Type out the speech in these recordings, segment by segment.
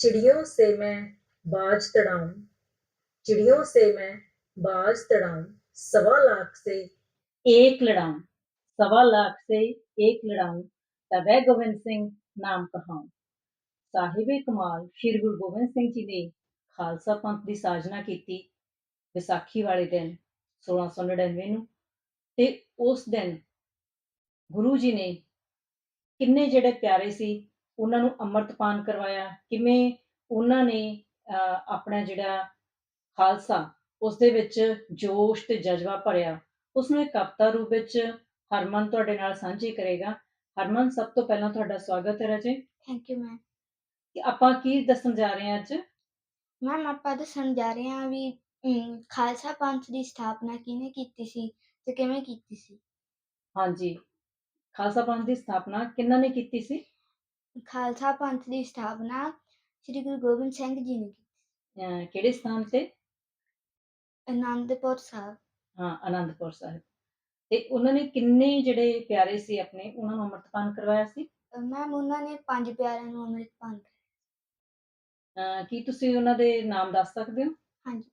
चिड़ियों से मैं बाज तड़ाऊं चिड़ियों से मैं बाज तड़ाऊं सवा लाख से एक लड़ाऊं सवा लाख से एक लड़ाऊं ਤਾਂ ਵੈ ਗੋਬਿੰਦ ਸਿੰਘ ਨਾਮ ਕਹਾਉ ਸਾਹਿਬੇ ਕਮਾਲ ਸ੍ਰੀ ਗੁਰੂ ਗੋਬਿੰਦ ਸਿੰਘ ਜੀ ਨੇ ਖਾਲਸਾ ਪੰਥ ਦੀ ਸਾਜਨਾ ਕੀਤੀ ਵਿਸਾਖੀ ਵਾਲੇ ਦਿਨ 1699 ਨੂੰ ਤੇ ਉਸ ਦਿਨ ਗੁਰੂ ਜੀ ਨੇ ਕਿੰਨੇ ਜਿਹੜੇ ਪਿਆਰੇ ਸੀ ਉਹਨਾਂ ਨੂੰ ਅੰਮ੍ਰਿਤਪਾਨ ਕਰਵਾਇਆ। ਕਿਵੇਂ ਉਹਨਾਂ ਨੇ ਆਪਣਾ ਜਿਹੜਾ ਖਾਲਸਾ ਉਸ ਦੇ ਵਿੱਚ ਜੋਸ਼ ਤੇ ਜਜ਼ਬਾ ਭਰਿਆ। ਉਸ ਨੂੰ ਇੱਕ ਕਵਿਤਾ ਰੂਪ ਵਿੱਚ ਹਰਮਨ ਤੁਹਾਡੇ ਨਾਲ ਸਾਂਝੀ ਕਰੇਗਾ। ਹਰਮਨ ਸਭ ਤੋਂ ਪਹਿਲਾਂ ਤੁਹਾਡਾ ਸਵਾਗਤ ਹੈ ਰਜੇ। ਥੈਂਕ ਯੂ ਮੈਮ ਕਿ ਆਪਾਂ ਕੀ ਦੱਸਣ ਜਾ ਰਹੇ ਹਾਂ ਅੱਜ? ਮੈਮ ਆਪਾਂ ਦੱਸਣ ਜਾ ਰਹੇ ਹਾਂ ਵੀ ਖਾਲਸਾ ਪੰਥ ਦੀ ਸਥਾਪਨਾ ਕਿਹਨੇ ਕੀਤੀ ਸੀ ਤੇ ਕਿਵੇਂ ਕੀਤੀ ਸੀ? ਹਾਂਜੀ। ਖਾਲਸਾ ਪੰਥ ਦੀ ਸਥਾਪਨਾ ਕਿਹਨਾਂ ਨੇ ਕੀਤੀ ਸੀ? ਖਾਲਸਾ ਪੰਥ ਦੀ ਸਥਾਪਨਾ ਸ੍ਰੀ ਗੁਰੂ ਗੋਬਿੰਦ ਸਿੰਘ ਜੀ ਨੇ ਕੀਤੀ। ਅਹ ਕਿਹੜੇ ਸਥਾਨ ਤੇ? ਆਨੰਦਪੁਰ ਸਾਹਿਬ। ਹਾਂ ਆਨੰਦਪੁਰ ਸਾਹਿਬ। ਤੇ ਉਹਨਾਂ ਨੇ ਕਿੰਨੇ ਜਿਹੜੇ ਪਿਆਰੇ ਸੀ ਆਪਣੇ? ਉਹਨਾਂ ਨੂੰ ਅੰਮ੍ਰਿਤਪਾਨ ਕਰਵਾਇਆ ਸੀ? ਮੈਮ ਉਹਨਾਂ ਨੇ ਪੰਜ ਪਿਆਰਿਆਂ ਨੂੰ ਅੰਮ੍ਰਿਤਪਾਨ ਕਰਾਇਆ। ਅਹ ਕੀ ਤੁਸੀਂ ਉਹਨਾਂ ਦੇ ਨਾਮ ਦੱਸ ਸਕਦੇ ਹੋ? ਹਾਂਜੀ।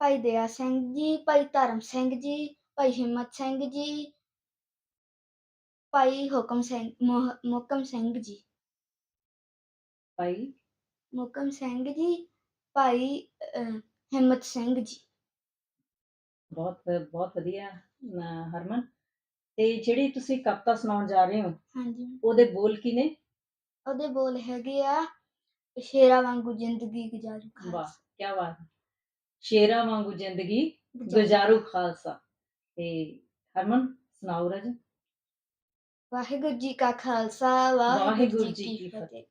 ਭਾਈ ਦਇਆ ਸਿੰਘ ਜੀ ਭਾਈ ਧਰਮ ਸਿੰਘ ਜੀ ਭਾਈ ਹਿੰਮਤ ਸਿੰਘ ਜੀ ਭਾਈ ਹੁਕਮ ਸਿੰਘ ਮੋਹ- ਮੋਹਕਮ ਸਿੰਘ ਜੀ। ਭਾਈ? ਮੋਹਕਮ ਸਿੰਘ ਜੀ ਭਾਈ ਅਹ, ਹਿੰਮਤ ਸਿੰਘ ਜੀ। ਬਹੁਤ ਬਹੁਤ ਵਧੀਆ ਹਰਮਨ। ਤੇ ਜਿਹੜੀ ਤੁਸੀਂ ਕਵਿਤਾ ਸੁਣਾਉਣ ਜਾ ਰਹੇ ਹੋ ਹਾਂਜੀ। ਉਹਦੇ ਬੋਲ ਕੀ ਨੇ? ਉਹਦੇ ਬੋਲ ਹੈਗੇ ਆ ਸ਼ੇਰਾਂ ਵਾਂਗੂ ਜ਼ਿੰਦਗੀ ਗੁਜ਼ਾਰੂ ਵਾਹ ਖਾਲਸਾ ਕੀ ਬਾਤ ਹੈ। ਸ਼ੇਰਾਂ ਵਾਂਗੂ ਜ਼ਿੰਦਗੀ ਗੁਜ਼ਾਰੂ। ਗੁਜ਼ਾਰੂ ਖਾਲਸਾ। ਤੇ ਹਰਮਨ ਸੁਣਾਓ ਰਜ। ਵਾਹਿਗੁਰੂ ਜੀ ਕਾ ਖਾਲਸਾ ਵਾਹਿਗੁਰੂ ਜੀ ਕੀ ਕੀ ਫਤਿਹ।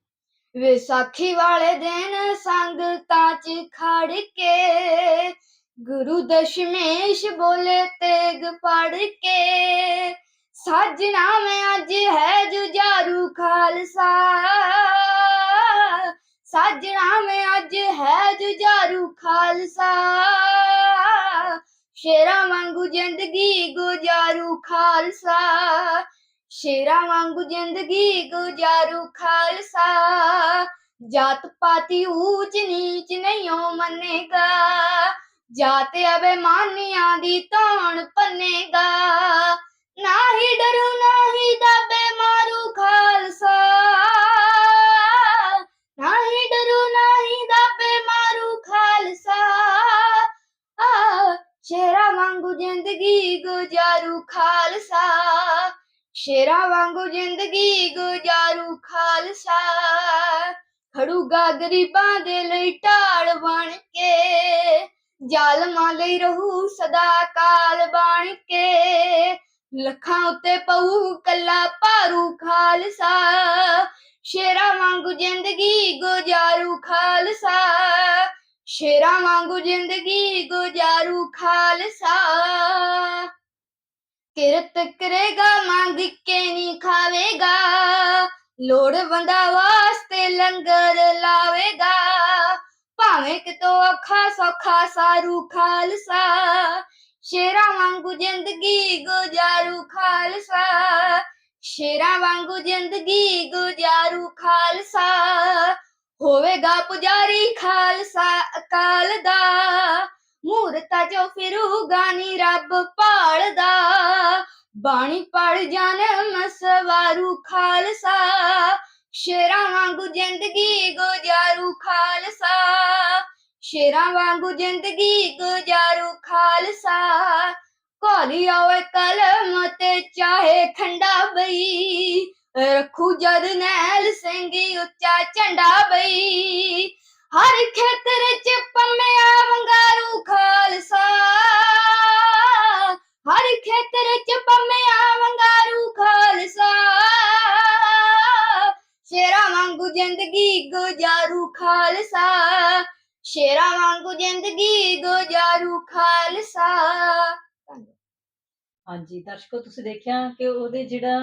ਵਿਸਾਖੀ ਵਾਲੇ ਦਿਨ ਸੰਗਤਾਂ ਚ ਖੜ ਕੇ ਗੁਰੂ ਦਸ਼ਮੇਸ਼ ਬੋਲੇ ਤੇਗ ਪੜ ਕੇ। ਸਾਜਣਾ ਮੈਂ ਅੱਜ ਹੈ ਜੁਝਾਰੂ ਖਾਲਸਾ। ਸਾਜਣਾ ਮੈਂ ਅੱਜ ਹੈ ਜੁਝਾਰੂ ਖਾਲਸਾ। ਸ਼ੇਰਾਂ ਵਾਂਗੂ ਜ਼ਿੰਦਗੀ ਗੁਜ਼ਾਰੂ ਖਾਲਸਾ। ਸ਼ੇਰਾਂ ਵਾਂਗੂ ਜ਼ਿੰਦਗੀ ਗੁਜ਼ਾਰੂ ਖਾਲਸਾ। ਜਾਤ ਪਾਤੀ ਊਚ ਨੀਚ ਨਹੀਂ ਓ ਮੰਨੇਗਾ। ਜਾਤ ਅਬੇਮਾਨੀਆਂ ਦੀ ਧੌਣ ਪੰਨੇਗਾ। ਨਾ ਹੀ ਡਰੂ ਨਾ ਹੀ ਦਾਬੇ ਵਾਂਗੂ ਜ਼ਿੰਦਗੀ ਗੁਜ਼ਾਰੂ, ਖਾਲਸਾ। ਖੜੂਗਾ ਗਰੀਬਾਂ ਦੇ ਲਈ ਢਾਲ ਬਣ ਕੇ, ਜ਼ਾਲਮਾਂ ਲਈ ਰਹੂ ਸਦਾ ਕਾਲ ਬਣ ਕੇ। ਲੱਖਾਂ ਉੱਤੇ ਪਊ ਕੱਲਾ ਭਾਰੂ ਖਾਲਸਾ। ਸ਼ੇਰਾਂ ਵਾਂਗੂ ਜ਼ਿੰਦਗੀ ਗੁਜ਼ਾਰੂ, ਖਾਲਸਾ। ਸ਼ੇਰਾਂ ਵਾਂਗੂ ਜ਼ਿੰਦਗੀ ਗੁਜ਼ਾਰੂ, ਖਾਲਸਾ। ਕਿਰਤ ਕਰੇਗਾ, ਮੰਗ ਕੇ ਨਹੀਂ ਖਾਵੇਗਾ। ਲੋੜਵੰਦਾ ਵਾਸਤੇ ਲੰਗਰ ਲਾਵੇਗਾ। ਭਾਵੇਂ ਕਿਤੋਂ ਔਖਾ ਸੌਖਾ ਸਾਰੂ ਖਾਲਸਾ, ਸ਼ੇਰਾਂ ਵਾਂਗੂ ਜ਼ਿੰਦਗੀ ਗੁਜ਼ਾਰੂ ਖਾਲਸਾ, ਸ਼ੇਰਾਂ ਵਾਂਗੂ ਜ਼ਿੰਦਗੀ ਗੁਜ਼ਾਰੂ ਖਾਲਸਾ। ਹੋਵੇਗਾ ਪੁਜਾਰੀ ਖਾਲਸਾ ਅਕਾਲ ਦਾ ਮੂਰਤਾ ਜੋ ਫਿਰੂਗਾ ਨੀ ਰੱਬ ਭਾਲਦਾ। ਬਾਣੀ ਪੜ ਜਨਮ ਸਵਾਰੂ ਖਾਲਸਾ। ਸ਼ੇਰਾਂ ਵਾਂਗੂ ਜ਼ਿੰਦਗੀ ਗੁਜ਼ਾਰੂ ਖਾਲਸਾ। ਸ਼ੇਰਾਂ ਵਾਂਗੂ ਜ਼ਿੰਦਗੀ ਗੁਜ਼ਾਰੂ ਖਾਲਸਾ। ਕੋਲੀ ਆਵੇ ਕਲਮ ਤੇ ਚਾਹੇ ਖੰਡਾ ਬਈ। ਰੱਖੂ ਜਦ ਨੈਲ ਸਿੰਘ ਉੱਚਾ ਝੰਡਾ ਬਈ। ਹਰ ਖੇਤਰ ਚ ਪੰਮਿਆ ਵੰਗਾਰੂ ਖਾਲਸਾ। ਹਰ ਖੇਤਰ ਚ ਪੰਮਿਆ ਵੰਗਾਰੂ ਖਾਲਸਾ। ਸ਼ੇਰਾਂ ਵਾਂਗੂ ਜ਼ਿੰਦਗੀ ਗੁਜ਼ਾਰੂ ਖਾਲਸਾ। ਸ਼ੇਰਾਂ ਵਾਂਗੂ ਜ਼ਿੰਦਗੀ ਗੁਜ਼ਾਰੂ ਖਾਲਸਾ। ਹਾਂਜੀ, ਦਰਸ਼ਕੋ, ਤੁਸੀਂ ਦੇਖਿਆ ਕਿ ਉਹਦੇ ਜਿਹੜਾ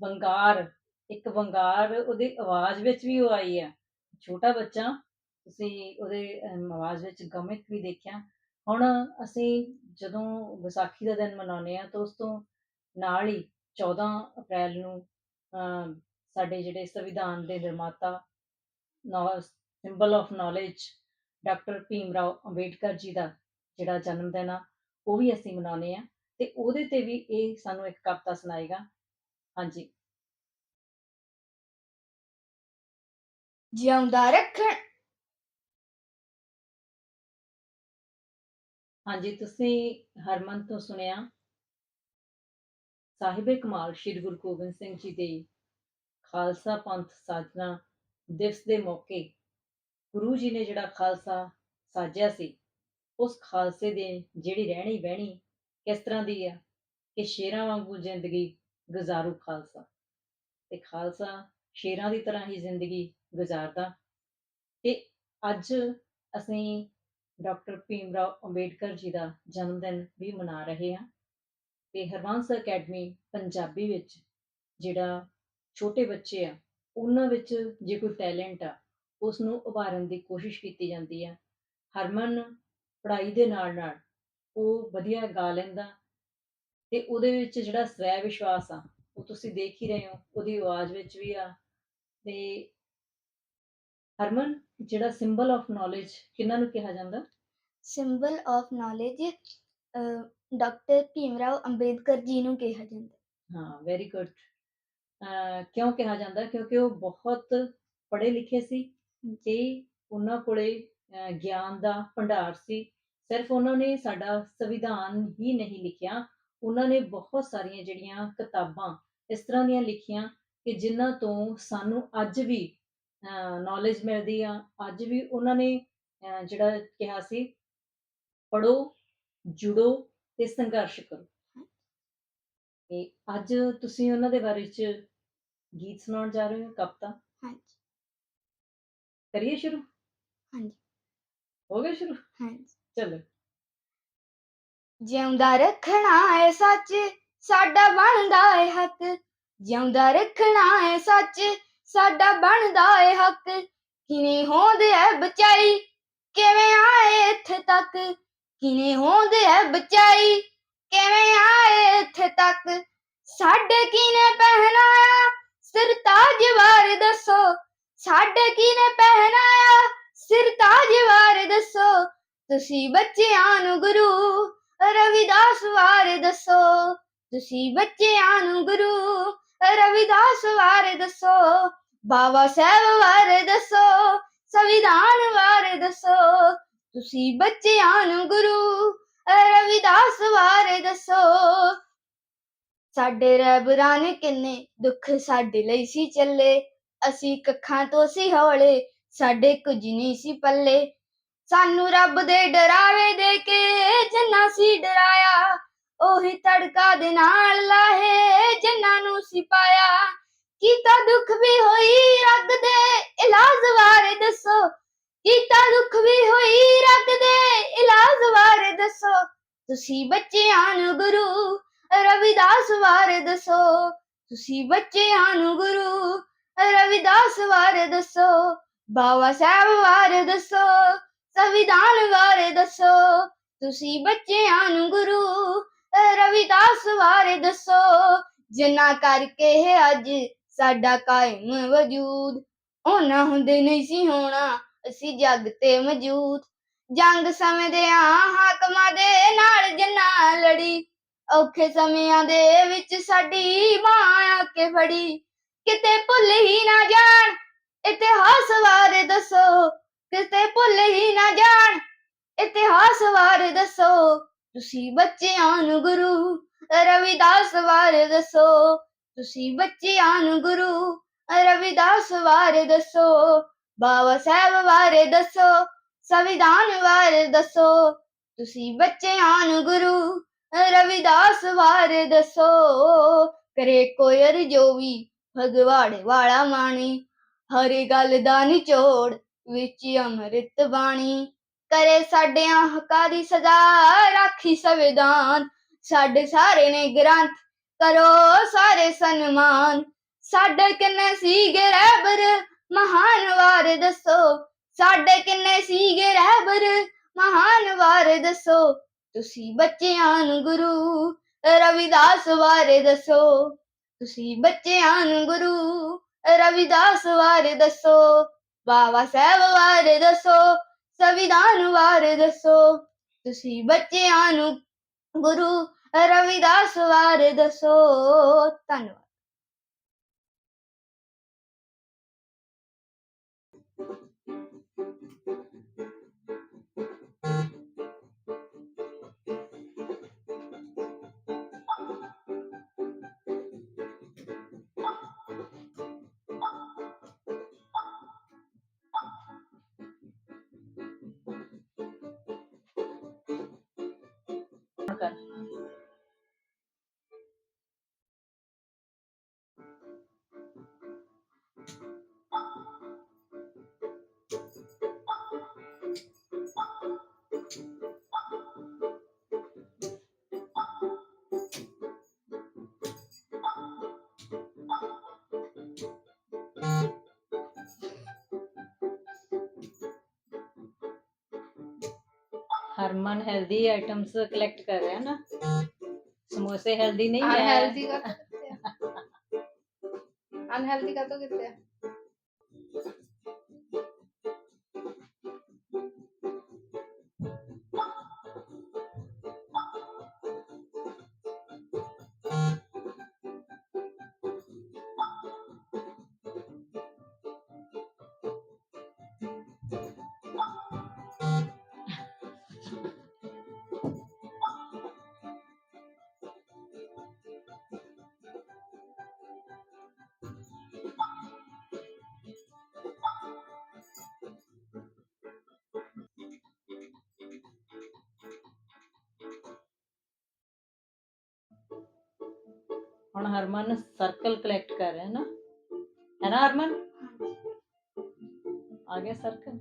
ਵੰਗਾਰ, ਇੱਕ ਵੰਗਾਰ ਉਹਦੀ ਆਵਾਜ਼ ਵਿੱਚ ਵੀ ਉਹ ਆਈ ਹੈ। ਛੋਟਾ ਬੱਚਾ ਤੁਸੀਂ ਉਹਦੇ ਆਵਾਜ਼ ਵਿੱਚ ਗਮਿਤ ਵੀ ਦੇਖਿਆ। ਹੁਣ ਅਸੀਂ ਜਦੋਂ ਵਿਸਾਖੀ ਦਾ ਦਿਨ ਮਨਾਉਂਦੇ ਆ ਤਾਂ ਉਸ ਤੋਂ ਨਾਲ ਹੀ 14 ਅਪ੍ਰੈਲ ਨੂੰ ਅਮ, ਸਾਡੇ ਜਿਹੜੇ ਸੰਵਿਧਾਨ ਦੇ ਨਿਰਮਾਤਾ symbol of knowledge doctor Bhim Rao Ambedkar ji ਦਾ ਜਿਹੜਾ ਜਨਮ ਦਿਨ ਆ ਉਹ ਵੀ ਅਸੀਂ ਮਨਾਉਂਦੇ ਆ ਤੇ ਉਹਦੇ ਤੇ ਵੀ ਇਹ ਸਾਨੂੰ ਇੱਕ ਕਵਿਤਾ ਸੁਣਾਏਗਾ। ਹਾਂਜੀ। ਜਿਉਂਦਾ ਰੱਖਣ ਹਾਂਜੀ, ਤੁਸੀਂ ਹਰਮਨ ਤੋਂ ਸੁਣਿਆ? ਸਾਹਿਬੇ ਕਮਾਲ, ਸ੍ਰੀ ਗੁਰੂ ਗੋਬਿੰਦ ਸਿੰਘ ਜੀ ਦੇ ਖਾਲਸਾ ਪੰਥ ਸਾਜਨਾ ਦਿਵਸ ਦੇ ਮੌਕੇ ਗੁਰੂ ਜੀ ਨੇ ਜਿਹੜਾ ਖਾਲਸਾ ਸਾਜਿਆ ਸੀ, ਉਸ ਖਾਲਸੇ ਦੇ ਜਿਹੜੀ ਰਹਿਣੀ ਬਹਿਣੀ ਕਿਸ ਤਰ੍ਹਾਂ ਦੀ ਆ ਕਿ ਸ਼ੇਰਾਂ ਵਾਂਗੂ ਜ਼ਿੰਦਗੀ ਗੁਜ਼ਾਰੂ ਖਾਲਸਾ। ਤੇ ਖਾਲਸਾ ਸ਼ੇਰਾਂ ਦੀ ਤਰ੍ਹਾਂ ਹੀ ਜ਼ਿੰਦਗੀ ਗੁਜ਼ਾਰਦਾ। ਤੇ ਅੱਜ ਅਸੀਂ ਡਾਕਟਰ ਭੀਮ ਰਾਓ ਅੰਬੇਡਕਰ ਜੀ ਦਾ ਜਨਮ ਦਿਨ ਵੀ ਮਨਾ ਰਹੇ ਹਾਂ ਤੇ ਹਰਵੰਸ ਅਕੈਡਮੀ ਪੰਜਾਬੀ ਵਿੱਚ ਜਿਹੜਾ ਛੋਟੇ ਬੱਚੇ ਆ, ਉਹਨਾਂ ਵਿੱਚ ਜੇ ਕੋਈ ਟੈਲੈਂਟ ਆ ਉਸ ਨੂੰ ਉਭਾਰਨ ਦੀ ਕੋਸ਼ਿਸ਼ ਕੀਤੀ ਜਾਂਦੀ ਆ। ਹਰਮਨ ਪੜ੍ਹਾਈ ਦੇ ਨਾਲ ਨਾਲ ਉਹ ਵਧੀਆ ਗਾ ਲੈਂਦਾ ਤੇ ਉਹਦੇ ਵਿੱਚ ਜਿਹੜਾ ਸਵੈ ਵਿਸ਼ਵਾਸ ਆ, ਉਹ ਤੁਸੀਂ ਦੇਖ ਹੀ ਰਹੇ ਹੋ, ਉਹਦੀ ਆਵਾਜ਼ ਵਿੱਚ ਵੀ ਆ ਤੇ ਹਰਮਨ ਜਿਹੜਾ ਸਿੰਬਲ ਆਫ ਨੌਲੇਜ ਕਿਹਨਾਂ ਨੂੰ ਕਿਹਾ ਜਾਂਦਾ? Symbol of knowledge doctor Bhimrao Ambedkar ji ਨੂੰ ਕਿਹਾ ਜਾਂਦਾ। ਹਾਂ ਵੈਰੀ ਗੁੱਡ ਕਿਉਂ ਕਿਹਾ ਜਾਂਦਾ? ਕਿਉਂਕਿ ਉਹ ਬਹੁਤ ਪੜ੍ਹੇ ਲਿਖੇ ਸੀ ਤੇ ਉਹਨਾਂ ਕੋਲੇ ਗਿਆਨ ਦਾ ਭੰਡਾਰ ਸੀ। ਸਿਰਫ ਉਹਨਾਂ ਨੇ ਸਾਡਾ ਸੰਵਿਧਾਨ ਹੀ ਨਹੀਂ ਲਿਖਿਆ। ਉਹਨਾਂ ਨੇ ਬਹੁਤ ਸਾਰੀਆਂ ਜਿਹੜੀਆਂ ਕਿਤਾਬਾਂ ਇਸ ਤਰ੍ਹਾਂ ਦੀਆਂ ਲਿਖੀਆਂ ਕਿ ਜਿਨ੍ਹਾਂ ਤੋਂ ਸਾਨੂੰ ਅੱਜ ਵੀ ਨੌਲੇਜ ਮਿਲਦੀ ਆ। ਅੱਜ ਵੀ ਉਹਨਾਂ ਨੇ ਜਿਹੜਾ ਕਿਹਾ ਸੀ ਪੜੋ ਜੁੜੋ ਤੇ ਸੰਘਰਸ਼ ਕਰੋ। ਤੇ ਅੱਜ ਤੁਸੀਂ ਉਹਨਾਂ ਦੇ ਬਾਰੇ ਚ ਗੀਤ ਸੁਣਾਉਣ ਜਾ ਰਹੇ ਹੋ ਕਵਿਤਾ? ਹਾਂਜੀ। ਕਰੀਏ ਸ਼ੁਰੂ? ਹਾਂਜੀ। ਹੋ ਗਿਆ ਸ਼ੁਰੂ? ਹਾਂਜੀ। ਚਲੋ। ਜਿਉਂਦਾ ਰੱਖਣਾ ਏ ਸੱਚ ਸਾਡਾ ਬਣਦਾ ਏ ਹੱਕ। ਜਿਉਂਦਾ ਰੱਖਣਾ ਏ ਸੱਚ ਸਾਡਾ ਬਣਦਾ ਏ ਹੱਕ। ਕਿਨੇ ਹੋਂਦ ਐ ਬਚਾਈ? ਕਿਵੇਂ ਆਏ ਇੱਥੇ ਤੱਕ? ਕਿਨੇ ਹੋਂਦ ਐ ਬਚਾਈ? ਕਿਵੇਂ ਆਏ ਇੱਥੇ ਤੱਕ? ਸਾਡੇ ਕਿਨੇ ਪਹਿਨਾਇਆ? ਸਿਰ ਤਾਜ ਵਾਰ ਦੱਸੋ। ਸਾਡੇ ਕਿਨੇ ਪਹਿਨਾਇਆ? ਸਿਰ ਤਾਜ ਵਾਰ ਦੱਸੋ। ਤੁਸੀਂ ਬੱਚਿਆਂ ਨੂੰ ਗੁਰੂ ਰਵਿਦਾਸ ਬਾਰੇ ਦੱਸੋ। ਤੁਸੀਂ ਬੱਚਿਆਂ ਨੂੰ ਗੁਰੂ ਰਵਿਦਾਸ ਬਾਰੇ ਦੱਸੋ ਬਾਬਾ ਸਾਹਿਬ ਬਾਰੇ ਦੱਸੋ ਸੰਵਿਧਾਨ ਬਾਰੇ ਦੱਸੋ ਤੁਸੀਂ ਬੱਚਿਆਂ ਨੂੰ ਗੁਰੂ ਰਵਿਦਾਸ ਬਾਰੇ ਦੱਸੋ ਸਾਡੇ ਰਹਿਬਰਾਂ ਨੇ ਕਿੰਨੇ ਦੁੱਖ ਸਾਡੇ ਲਈ ਸੀ ਚੱਲੇ ਅਸੀਂ ਕੱਖਾਂ ਤੋਂ ਸੀ ਹੌਲੇ ਸਾਡੇ ਕੁਝ ਨਹੀਂ ਸੀ ਪੱਲੇ ਸਾਨੂੰ ਰੱਬ ਦੇ ਡਰਾਵੇ ਦੇ ਕੇ ਜਿੰਨਾ ਸੀ ਡਰਾਇਆ ਉਹੀ ਤੜਕਾ ਦੇ ਨਾਲ ਲਾਹੇ ਜਿੰਨਾਂ ਨੂੰ ਸੀ ਕੀਤਾ ਦੁੱਖ ਵੀ ਹੋਈ ਰੱਗ ਦੇ, ਇਲਾਜ ਬਾਰੇ ਦੱਸੋ। ਕੀਤਾ ਦੁੱਖ ਵੀ ਹੋਈ ਰੱਗ ਦੇ, ਇਲਾਜ ਬਾਰੇ ਦੱਸੋ। ਤੁਸੀਂ ਬੱਚਿਆਂ ਨੂੰ ਗੁਰੂ ਰਵਿਦਾਸ ਬਾਰੇ ਦੱਸੋ। ਤੁਸੀਂ ਬੱਚਿਆਂ ਨੂੰ ਗੁਰੂ ਰਵਿਦਾਸ ਬਾਰੇ ਦੱਸੋ। ਬਾਬਾ ਸਾਹਿਬ ਬਾਰੇ ਦੱਸੋ, ਸੰਵਿਧਾਨ ਬਾਰੇ ਦੱਸੋ। ਤੁਸੀਂ ਬੱਚਿਆਂ ਨੂੰ ਗੁਰੂ ਰਵਿਦਾਸ ਬਾਰੇ ਦੱਸੋ। ਜਿੰਨਾ ਕਰਕੇ ਇਹ ਅੱਜ ਸਾਡਾ ਕਾਇਮ ਵਜੂਦ। ਉਹਨਾਂ ਹੁੰਦੇ ਨਹੀਂ ਸੀ ਹੋਣਾ, ਅਸੀਂ ਜੱਗ ਤੇ ਮੌਜੂਦ। ਜੰਗ ਸਮੇਂ ਦੇ ਹਾਕਮਾਂ ਦੇ ਨਾਲ ਜੰਨਾ ਲੜੀ। ਔਖੇ ਸਮਿਆਂ ਦੇ ਵਿੱਚ ਸਾਡੀ ਮਾਂ ਆ ਕੇ ਫੜੀ। ਕਿਤੇ ਭੁੱਲ ਹੀ ਨਾ ਜਾਣ, ਇਤਿਹਾਸ ਬਾਰੇ ਦੱਸੋ। ਕਿਤੇ ਭੁੱਲ ਹੀ ਨਾ ਜਾਣ, ਇਤਿਹਾਸ ਬਾਰੇ ਦੱਸੋ। ਤੁਸੀਂ ਬੱਚਿਆਂ ਨੂੰ ਗੁਰੂ ਰਵਿਦਾਸ ਬਾਰੇ ਦੱਸੋ। ਤੁਸੀਂ ਬੱਚਿਆਂ ਨੂੰ ਗੁਰੂ ਰਵਿਦਾਸ ਬਾਰੇ ਦੱਸੋ। ਬਾਬਾ ਸਾਹਿਬ ਬਾਰੇ ਦੱਸੋ, ਸੰਵਿਧਾਨ ਬਾਰੇ ਦੱਸੋ। ਤੁਸੀਂ ਬੱਚਿਆਂ ਨੂੰ ਗੁਰੂ ਰਵਿਦਾਸ ਬਾਰੇ ਦੱਸੋ। ਕਰੇ ਕੋਇਰ ਜੋ ਵੀ ਫਗਵਾੜੇ ਵਾਲਾ ਮਾਣੀ ਹਰੀ ਗੱਲ ਦਾ ਨਿਚੋੜ ਵਿੱਚ ਅੰਮ੍ਰਿਤ ਬਾਣੀ। ਕਰੇ ਸਾਡਿਆਂ ਹੱਕਾਂ ਦੀ ਸਜ਼ਾ, ਰਾਖੀ ਸੰਵਿਧਾਨ। ਸਾਡੇ ਸਾਰੇ ਨੇ ਗ੍ਰੰਥ, ਕਰੋ ਸਾਰੇ ਸਨਮਾਨ। ਸਾਡੇ ਕਿੰਨੇ ਸੀਗੇ ਰਹਿਬਰ, ਮਹਾਨ ਵਾਰ ਦੱਸੋ। ਸਾਡੇ ਕਿੰਨੇ ਸੀਗੇ ਰਹਿਬਰ, ਮਹਾਨ ਵਾਰ ਦੱਸੋ। ਤੁਸੀਂ ਬੱਚਿਆਂ ਨੂੰ ਗੁਰੂ ਰਵਿਦਾਸ ਬਾਰੇ ਦੱਸੋ। ਤੁਸੀਂ ਬੱਚਿਆਂ ਨੂੰ ਗੁਰੂ ਰਵਿਦਾਸ ਬਾਰੇ ਦੱਸੋ। ਬਾਬਾ ਸਾਹਿਬ ਬਾਰੇ ਦੱਸੋ। ਸੰਵਿਧਾਨ ਬਾਰੇ ਦੱਸੋ। ਤੁਸੀਂ ਬੱਚਿਆਂ ਨੂੰ ਗੁਰੂ ਰਵਿਦਾਸ ਬਾਰੇ ਦੱਸੋ। ਧੰਨਵਾਦ। ਹੁਣ हरमन हेल्दी आइटम्स कलेक्ट कर रहे हैं ना समोसे हेल्दी नहीं है अनहेल्दी का तो कितने अनहेल्दी का तो कितने ਹੁਣ ਹਰਮਨ ਸਰਕਲ ਕਲੈਕਟ ਕਰ ਰਹੇ ਹੈ ਨਾ? ਹੈ ਨਾ ਹਰਮਨ? ਆ ਗਿਆ ਸਰਕਲ